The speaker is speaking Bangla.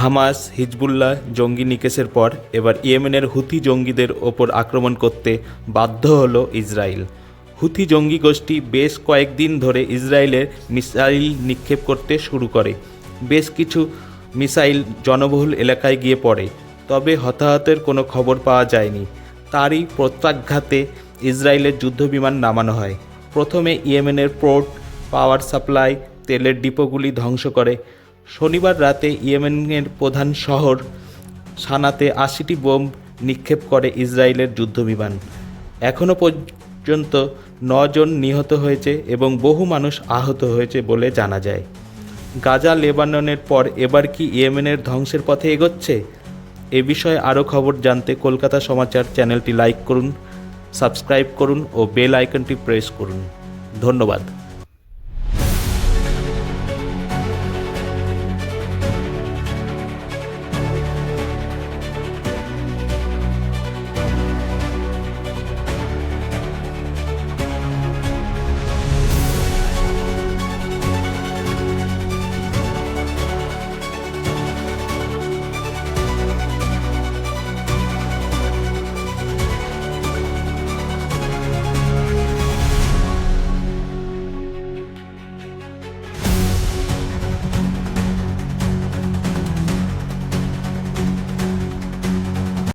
হামাস, হিজবুল্লাহ, জঙ্গি নিকেশের পর এবার ইয়েমেনের হুথি জঙ্গিদের ওপর আক্রমণ করতে বাধ্য হলো ইসরায়েল। হুথি জঙ্গি গোষ্ঠী বেশ কয়েকদিন ধরে ইসরায়েলের মিসাইল নিক্ষেপ করতে শুরু করে। বেশ কিছু মিসাইল জনবহুল এলাকায় গিয়ে পড়ে, তবে হতাহতের কোনো খবর পাওয়া যায়নি। তারই প্রত্যাঘাতে ইসরায়েলের যুদ্ধবিমান নামানো হয়। প্রথমে ইয়েমেনের পোর্ট পাওয়ার সাপ্লাই, তেলের ডিপোগুলি ধ্বংস করে শনিবার রাতে ইয়েমেনের প্রধান শহর সানাতে আশিটি বোম নিক্ষেপ করে ইসরায়েলের যুদ্ধবিমান। এখনও পর্যন্ত নজন নিহত হয়েছে এবং বহু মানুষ আহত হয়েছে বলে জানা যায়। গাজা, লেবাননের পর এবার কি ইয়েমেনের ধ্বংসের পথে এগোচ্ছে? এ বিষয়ে আরও খবর জানতে কলকাতা সমাচার চ্যানেলটি লাইক করুন, সাবস্ক্রাইব করুন ও বেল আইকনটি প্রেস করুন। ধন্যবাদ।